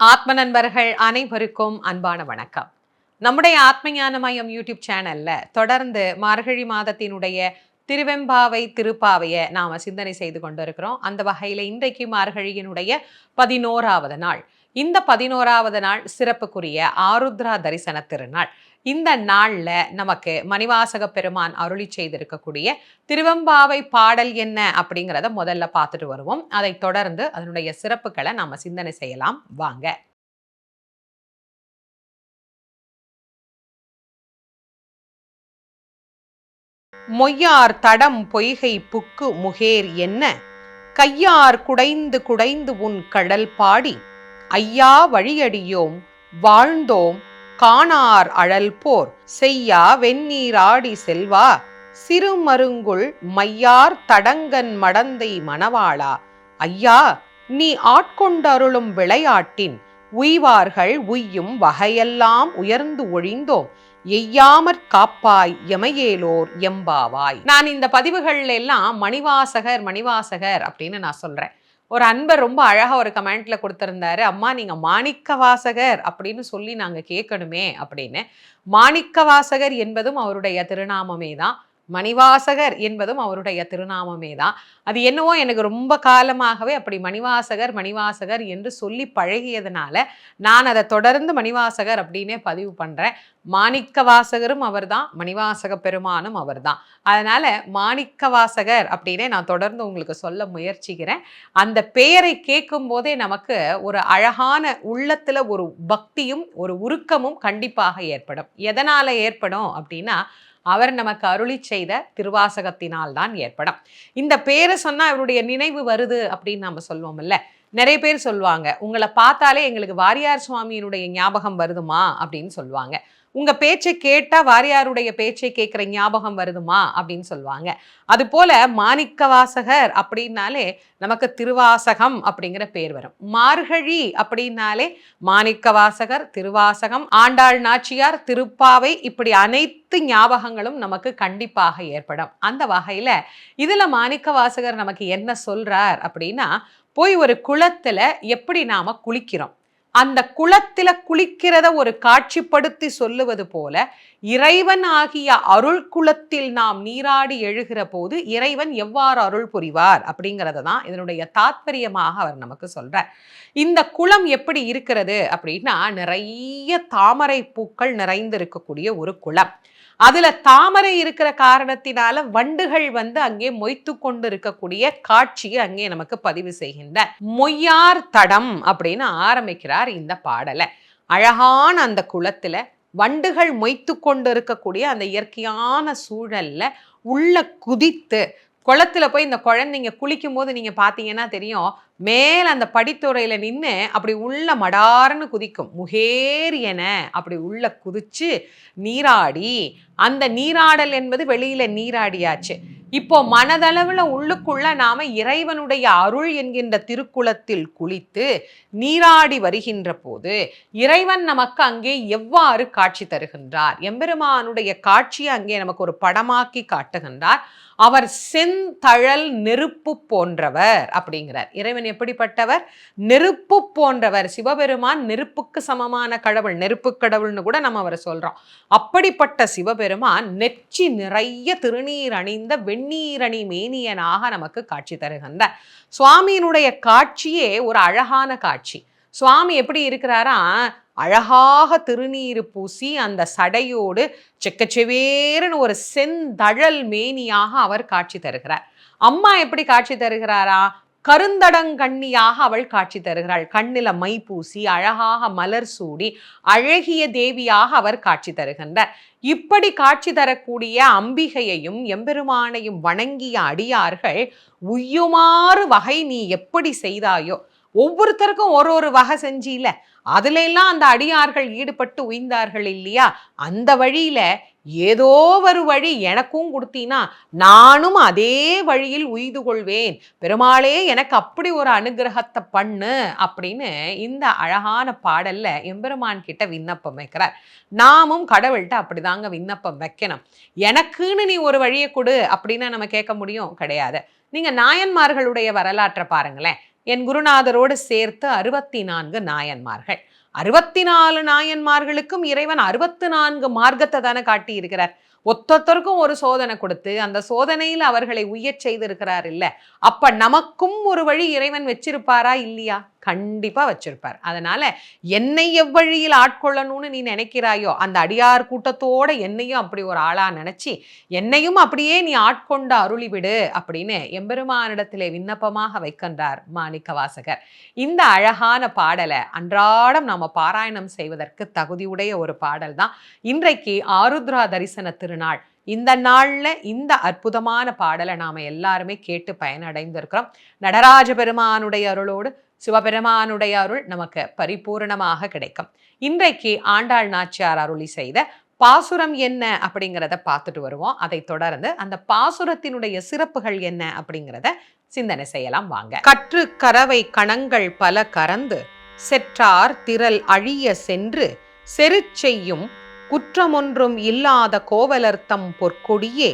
ஆத்ம நண்பர்கள் அனைவருக்கும் அன்பான வணக்கம். நம்முடைய ஆத்மஞான மயம் யூடியூப் சேனல்ல தொடர்ந்து மார்கழி மாதத்தினுடைய திருவெம்பாவை திருப்பாவையை நாம் சிந்தனை செய்து கொண்டிருக்கிறோம் அந்த வகையில் இன்றைக்கு மார்கழியினுடைய பதினோராவது நாள். இந்த பதினோராவது நாள் சிறப்புக்குரிய ஆருத்ரா தரிசன திருநாள். இந்த நாள்ல நமக்கு மணிவாசக பெருமான் அருளி செய்திருக்கக்கூடிய திருவம்பாவை பாடல் என்ன அப்படிங்கிறத முதல்ல பார்த்துட்டு வருவோம். அதை தொடர்ந்து அதனுடைய சிறப்புகளை நாம் சிந்தனை செய்யலாம். வாங்க. மொய்யார் தடம் பொய்கை புக்கு முகேர் என்ன? கையார் குடைந்து குடைந்து உன் கடல் பாடி. ஐயா வழியடியோம் வாழ்ந்தோம் காணார் அழல் போர் செய்யா வெந்நீராடி செல்வா சிறுமருங்குள் மையார் தடங்கன் மடந்தை மணவாளா. ஐயா நீ ஆட்கொண்டருளும் விளையாட்டின் உய்வார்கள் உய்யும் வகையெல்லாம் உயர்ந்து ஒழிந்தோம். எய்யாமற் காப்பாய் எமையேலோர் எம்பாவாய். நான் இந்த பதிவுகள் எல்லாம் மணிவாசகர் மணிவாசகர் அப்படின்னு நான் சொல்றேன். ஒரு அன்பர் ரொம்ப அழகாக ஒரு கமெண்ட்ல கொடுத்துருந்தாரு. அம்மா நீங்க மாணிக்க வாசகர் அப்படின்னு சொல்லி நாங்கள் கேட்கணுமே அப்படின்னு. மாணிக்க வாசகர் என்பதும் அவருடைய திருநாமமே தான். மணிவாசகர் என்பதும் அவருடைய திருநாமமே தான். அது என்னவோ எனக்கு ரொம்ப காலமாகவே அப்படி மணிவாசகர் மணிவாசகர் என்று சொல்லி பழகியதுனால நான் அதை தொடர்ந்து மணிவாசகர் அப்படின்னே பதிவு பண்ணுறேன் மாணிக்க வாசகரும் அவர் தான் மணிவாசக பெருமானும் அவர் தான் அதனால் மாணிக்க வாசகர் அப்படின்னே நான் தொடர்ந்து உங்களுக்கு சொல்ல முயற்சிக்கிறேன். அந்த பெயரை கேட்கும் போதே நமக்கு ஒரு அழகான உள்ளத்தில் ஒரு பக்தியும் ஒரு உருக்கமும் கண்டிப்பாக ஏற்படும். எதனால் ஏற்படும் அப்படின்னா அவர் நமக்கு அருளி செய்த திருவாசகத்தினால் தான் ஏற்படும். இந்த பேரை சொன்னா அவருடைய நினைவு வருது அப்படின்னு நம்ம சொல்லுவோம்ல. நிறைய பேர் சொல்லுவாங்க உங்களை பார்த்தாலே எங்களுக்கு வாரியார் சுவாமியினுடைய ஞாபகம் வருதுமா? அப்படின்னு சொல்லுவாங்க. உங்க பேச்சை கேட்டா வாரியாருடைய பேச்சை கேட்குற ஞாபகம் வருதுமா? அப்படின்னு சொல்லுவாங்க. அது போல மாணிக்க வாசகர் அப்படின்னாலே நமக்கு திருவாசகம் அப்படிங்கிற பேர் வரும். மார்கழி அப்படின்னாலே மாணிக்க வாசகர் திருவாசகம் ஆண்டாள் நாச்சியார் திருப்பாவை இப்படி அனைத்து ஞாபகங்களும் நமக்கு கண்டிப்பாக ஏற்படும். அந்த வகையில இதுல மாணிக்க வாசகர் நமக்கு என்ன சொல்றார் அப்படின்னா போய் ஒரு குளத்துல எப்படி நாம குளிக்கிறோம்? அந்த குளத்தில குளிக்கிறத ஒரு காட்சிப்படுத்தி சொல்லுவது போல இறைவன் ஆகிய அருள் குளத்தில் நாம் நீராடி எழுகிற போது இறைவன் எவ்வாறு அருள் புரிவார் அப்படிங்கிறத தான் இதனுடைய தாத்பரியமாக அவர் நமக்கு சொல்றார். இந்த குளம் எப்படி இருக்கிறது அப்படின்னா நிறைய தாமரை பூக்கள் நிறைந்திருக்கக்கூடிய ஒரு குளம். அதுல தாமரை இருக்கிற காரணத்தினால வண்டுகள் வந்து அங்கே மொய்த்து கொண்டு இருக்கக்கூடிய காட்சியை அங்கே நமக்கு பதிவு செய்கின்ற மொய்யார் தடம் அப்படின்னு ஆரம்பிக்கிறார் இந்த பாடலை. அழகான அந்த குளத்துல வண்டுகள் மொய்த்து கொண்டு இருக்கக்கூடிய அந்த இயற்கையான சூழல்ல உள்ள குதித்து குளத்துல போய் இந்த குழந்தைங்க குளிக்கும் போது நீங்க பாத்தீங்கன்னா தெரியும் மேல அந்த படித்துறையில நின்று அப்படி உள்ள மடார்னு குதிக்கும். முகேர் என அப்படி உள்ள குதிச்சு நீராடி அந்த நீராடல் என்பது வெளியில நீராடியாச்சு. இப்போ மனதளவில் உள்ளுக்குள்ள நாம இறைவனுடைய அருள் என்கின்ற திருக்குளத்தில் குளித்து நீராடி வருகின்ற போது இறைவன் நமக்கு அங்கே எவ்வாறு காட்சி தருகின்றார்? எம்பெருமானுடைய காட்சியை அங்கே நமக்கு ஒரு படமாக்கி காட்டுகின்றார். அவர் செந்தழல் நெருப்பு போன்றவர் அப்படிங்கிறார். இறைவன் எப்படிப்பட்டவர்? நெருப்பு போன்றவர். சிவபெருமான் நெருப்புக்கு சமமான கடவுள் நெருப்பு கடவுள்னு கூட நம்ம அவரை சொல்றோம். அப்படிப்பட்ட சிவபெருமான் நெற்றி நிறைய திருநீர் அணிந்த வெந்நீரணி மேனியனாக நமக்கு காட்சி தருகின்றார். சுவாமியினுடைய காட்சியே ஒரு அழகான காட்சி. சுவாமி எப்படி இருக்கிறாரா? அழகாக திருநீர் பூசி அந்த சடையோடு செக்கச்செவேருன்னு ஒரு செந்தழல் மேனியாக அவர் காட்சி தருகிறார். அம்மா எப்படி காட்சி தருகிறாரா? கருந்தடங்கண்ணியாக அவள் காட்சி தருகிறாள். கண்ணில மை பூசி அழகாக மலர் சூடி அழகிய தேவியாக அவர் காட்சி தருகின்றார். இப்படி காட்சி தரக்கூடிய அம்பிகையையும் எம்பெருமானையும் வணங்கிய அடியார்கள் உய்யுமாறு வகை நீ எப்படி செய்தாயோ ஒவ்வொருத்தருக்கும் ஒரு ஒரு வகை செஞ்சில அதுல எல்லாம் அந்த அடியார்கள் ஈடுபட்டு உய்ந்தார்கள் இல்லையா? அந்த வழியில ஏதோ ஒரு வழி எனக்கும் கொடுத்தீனா நானும் அதே வழியில் உய்து கொள்வேன். பெருமாளே எனக்கு அப்படி ஒரு அனுகிரகத்தை பண்ணு அப்படின்னு இந்த அழகான பாடல்ல எம்பெருமான் கிட்ட விண்ணப்பம் வைக்கிறார். நாமும் கடவுள்கிட்ட அப்படிதாங்க விண்ணப்பம் வைக்கணும். எனக்குன்னு நீ ஒரு வழியை கொடு அப்படின்னு நம்ம கேட்க முடியும்? கிடையாது. நீங்க நாயன்மார்களுடைய வரலாற்றை பாருங்களேன். என் குருநாதரோடு சேர்த்து அறுபத்தி நான்கு நாயன்மார்கள். அறுபத்தி நாலு நாயன்மார்களுக்கும் இறைவன் அறுபத்து நான்கு மார்க்கத்தை தானே காட்டி இருக்கிறார் ஒத்தொத்தருக்கும் ஒரு சோதனை கொடுத்து அந்த சோதனையில் அவர்களை உய்யச் செய்திருக்கிறார் இல்ல. அப்ப நமக்கும் ஒரு வழி இறைவன் வச்சிருப்பாரா இல்லையா? கண்டிப்பாக வச்சிருப்பார். அதனால என்னை எவ்வழியில் ஆட்கொள்ளணும்னு நீ நினைக்கிறாயோ அந்த அடியார் கூட்டத்தோட என்னையும் அப்படி ஒரு ஆளாக நினச்சி என்னையும் அப்படியே நீ ஆட்கொண்டு அருளிவிடு அப்படின்னு எம்பெருமானிடத்திலே விண்ணப்பமாக வைக்கின்றார் மாணிக்க வாசகர். இந்த அழகான பாடலை அன்றாடம் நாம் பாராயணம் செய்வதற்கு தகுதியுடைய ஒரு பாடல் தான் இன்றைக்கு ஆருத்ரா தரிசன திருநாள். இந்த நாளில் இந்த அற்புதமான பாடலை நாம் எல்லாருமே கேட்டு பயனடைந்திருக்கிறோம். நடராஜ பெருமானுடைய அருளோடு சிவபெருமானுடைய அருள் நமக்கு பரிபூர்ணமாக கிடைக்கும். இன்றைக்கு ஆண்டாள் நாச்சியார் அருளி செய்த பாசுரம் என்ன அப்படிங்கிறத பார்த்துட்டு வருவோம். அதை தொடர்ந்து அந்த பாசுரத்தினுடைய சிறப்புகள் என்ன அப்படிங்கிறத சிந்தனை செய்யலாம் வாங்க. கற்று கறவை கணங்கள் பல கறந்து செற்றார் திரள் அழிய சென்று செருச்செய்யும் குற்றமொன்றும் இல்லாத கோவலர்த்தம் பொற்கொடியே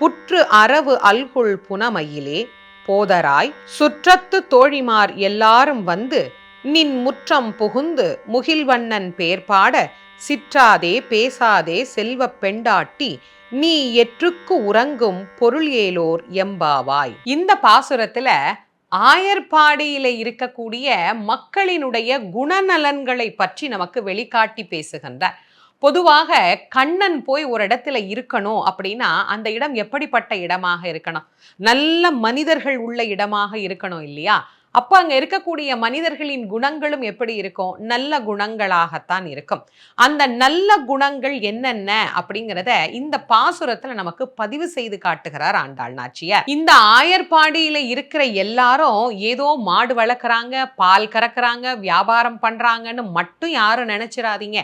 புற்று அரவு அல்குள் புனமையிலே போதராய் சுற்றத்து தோழிமார் எல்லாரும் வந்து நின் முற்றம் புகுந்து முகில்வண்ணன் பேர்பாட சிற்றாதே பேசாதே செல்வ பெண்டாட்டி நீ எற்றுக்கு உறங்கும் பொருள் ஏலோர் எம்பாவாய். இந்த பாசுரத்துல ஆயர்பாடியில இருக்கக்கூடிய மக்களினுடைய குணநலன்களை பற்றி நமக்கு வெளிக்காட்டி பேசுகின்றார். பொதுவாக கண்ணன் போய் ஒரு இடத்துல இருக்கணும் அப்படின்னா அந்த இடம் எப்படிப்பட்ட இடமாக இருக்கணும்? நல்ல மனிதர்கள் உள்ள இடமாக இருக்கணும் இல்லையா? அப்போ அங்கே இருக்கக்கூடிய மனிதர்களின் குணங்களும் எப்படி இருக்கும்? நல்ல குணங்களாகத்தான் இருக்கும். அந்த நல்ல குணங்கள் என்னென்ன அப்படிங்கிறத இந்த பாசுரத்துல நமக்கு பதிவு செய்து காட்டுகிறார் ஆண்டாள் நாச்சியார். இந்த ஆயர்பாடியில இருக்கிற எல்லாரும் ஏதோ மாடு வளர்க்குறாங்க பால் கறக்குறாங்க வியாபாரம் பண்றாங்கன்னு மட்டும் யாரும் நினைச்சிடாதீங்க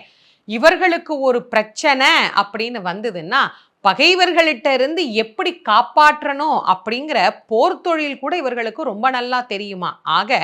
இவர்களுக்கு ஒரு பிரச்சனை அப்படின்னு வந்ததுன்னா பகைவர்களிட்ட இருந்து எப்படி காப்பாற்றணும் அப்படிங்கிற போர் தொழில் கூட இவர்களுக்கு ரொம்ப நல்லா தெரியுமா? ஆக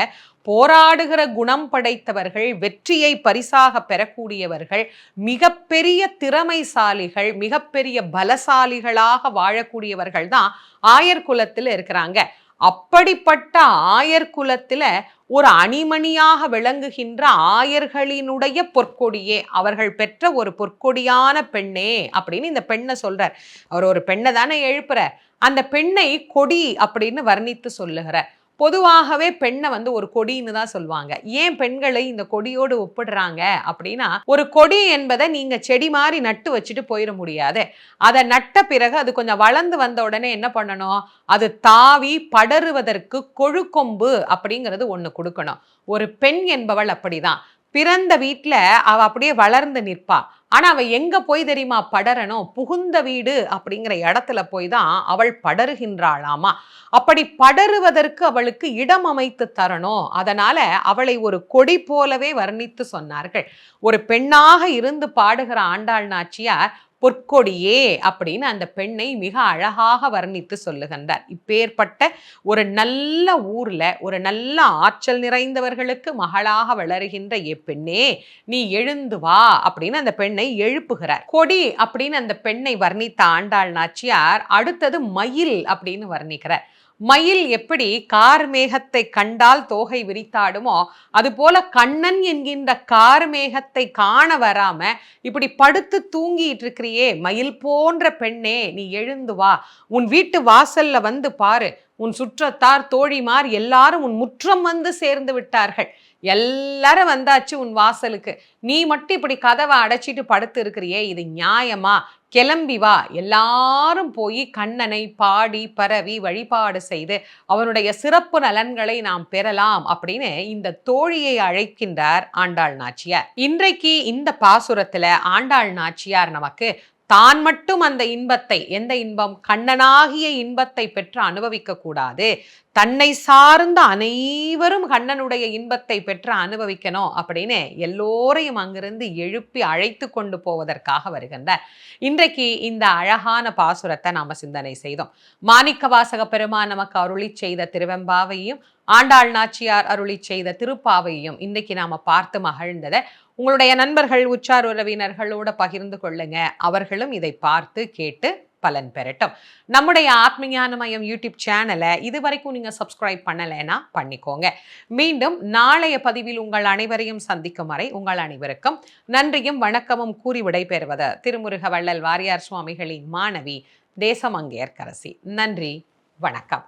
போராடுகிற குணம் படைத்தவர்கள் வெற்றியை பரிசாக பெறக்கூடியவர்கள் மிகப்பெரிய திறமைசாலிகள் மிகப்பெரிய பலசாலிகளாக வாழக்கூடியவர்கள் தான் ஆயர் குலத்தில் இருக்கிறாங்க. அப்படிப்பட்ட ஆயர் குலத்துல ஒரு அணிமணியாக விளங்குகின்ற ஆயர்களினுடைய பொற்கொடியே அவர்கள் பெற்ற ஒரு பொற்கொடியான பெண்ணே அப்படின்னு இந்த பெண்ணை சொல்றார். அவர் ஒரு பெண்ணை தானே எழுப்புற அந்த பெண்ணை கொடி அப்படின்னு வர்ணித்து சொல்லுகிறார். பொதுவாகவே பெண்ணை வந்து ஒரு கொடின்னு தான் சொல்லுவாங்க. ஏன் பெண்களை இந்த கொடியோடு ஒப்பிடுறாங்க அப்படின்னா ஒரு கொடி என்பதை நீங்க செடி மாதிரி நட்டு வச்சுட்டு போயிட முடியாது. அதை நட்ட பிறகு அது கொஞ்சம் வளர்ந்து வந்த உடனே என்ன பண்ணணும்? அது தாவி படருவதற்கு கொழுக்கொம்பு அப்படிங்கிறது ஒன்று கொடுக்கணும். ஒரு பெண் என்பவள் அப்படிதான். பிறந்த வீட்டில் அவ அப்படியே வளர்ந்து நிற்பா. ஆனால் அவள் எங்கே போய் தெரியுமா படரணும் புகுந்த வீடு அப்படிங்கிற இடத்துல போய் தான் அவள் படருகின்றாளாமா. அப்படி படருவதற்கு அவளுக்கு இடம் அமைத்து தரணும். அதனால் அவளை ஒரு கொடி போலவே வர்ணித்து சொன்னார்கள். ஒரு பெண்ணாக இருந்து பாடுகிற ஆண்டாள் நாச்சியார் பொற்கொடியே அப்படின்னு அந்த பெண்ணை மிக அழகாக வர்ணித்து சொல்லுகின்றார். இப்பேற்பட்ட ஒரு நல்ல ஊர்ல ஒரு நல்ல ஆற்றல் நிறைந்தவர்களுக்கு மகளாக வளருகின்ற எப்பெண்ணே நீ எழுந்து வா அப்படின்னு அந்த பெண்ணை எழுப்புகிறார். கொடி அப்படின்னு அந்த பெண்ணை வர்ணித்த ஆண்டாள் நாச்சியார் அடுத்தது மயில் அப்படின்னு வர்ணிக்கிறார். மயில் எப்படி கார்மேகத்தை கண்டால் தோகை விரித்தாடுமோ அதுபோல கண்ணன் என்கின்ற கார்மேகத்தை காண வராம இப்படி படுத்து தூங்கிட்டு இருக்கிறியே மயில் போன்ற பெண்ணே நீ எழுந்து வா. உன் வீட்டு வாசல்ல வந்து பாரு. உன் சுற்றத்தார் தோழிமார் எல்லாரும் உன் முற்றம் வந்து சேர்ந்து விட்டார்கள். எல்லாரும் வந்தாச்சு உன் வாசலுக்கு. நீ மட்டும் இப்படி கதவை அடைச்சிட்டு படுத்து இருக்கிறியே இது நியாயமா? கிளம்பி வா. எல்லாரும் போய் கண்ணனை பாடி பரவி வழிபாடு செய்து அவனுடைய சிறப்பு நலன்களை நாம் பெறலாம் அப்படின்னு இந்த தோழியை அழைக்கின்றார் ஆண்டாள் நாச்சியார். இன்றைக்கு இந்த பாசுரத்துல ஆண்டாள் நாச்சியார் நமக்கு தான் மட்டும் அந்த இன்பத்தை எந்த இன்பம்? கண்ணனாகிய இன்பத்தை பெற்று அனுபவிக்க கூடாது தன்னை சார்ந்த அனைவரும் கண்ணனுடைய இன்பத்தை பெற்று அனுபவிக்கணும் அப்படின்னு எல்லோரையும் அங்கிருந்து எழுப்பி அழைத்து கொண்டு போவதற்காக வருகின்றார். இன்றைக்கு இந்த அழகான பாசுரத்தை நாம சிந்தனை செய்தோம். மாணிக்க வாசக பெருமான் நமக்கு அருளி செய்த திருவெம்பாவையும் ஆண்டாள் நாச்சியார் அருளி செய்த திருப்பாவையும் இன்னைக்கு நாம பார்த்து மகிழ்ந்ததை உங்களுடைய நண்பர்கள் உச்சார் உறவினர்களோட பகிர்ந்து கொள்ளுங்க. அவர்களும் இதை பார்த்து கேட்டு பலன் பெறட்டும். நம்முடைய ஆத்மஞான மையம் யூடியூப் சேனலை இது வரைக்கும் நீங்கள் சப்ஸ்கிரைப் பண்ணலைன்னா பண்ணிக்கோங்க. மீண்டும் நாளைய பதிவில் உங்கள் அனைவரையும் சந்திக்கும் வரை உங்கள் அனைவருக்கும் நன்றியும் வணக்கமும் கூறி விடைபெறுவது திருமுருக வள்ளல் வாரியார் சுவாமிகளின் மாணவி தேசமங்கேற்கரசி. நன்றி வணக்கம்.